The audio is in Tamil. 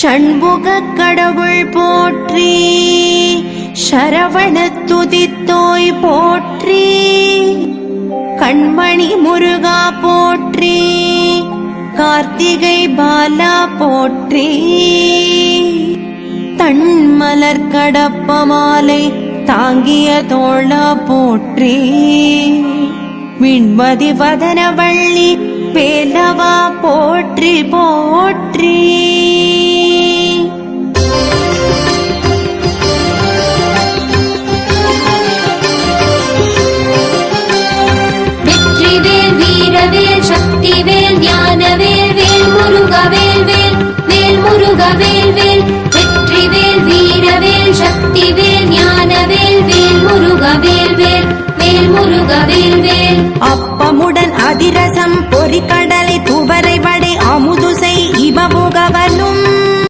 ஷண்முக கடவுள் போற்றி சரவண துதித்தோய் போற்றி கண்மணி முருகா போற்றி கார்த்திகை பாலா போற்றி. தன்மலர் கடப்ப மாலை தாங்கிய தோழா போற்றி. விண்மதி வதனவள்ளி வேலவா போற்றி போற்றி. முருகவேல் வேல் வெற்றிவேல் வீரவேல் சக்திவேல் ஞானவேல் வேல் முருகவேல் வேல் வேல் முருகவேல் வேல். அப்பமுடன் அதிரசம் பொறிக்கடலை துவ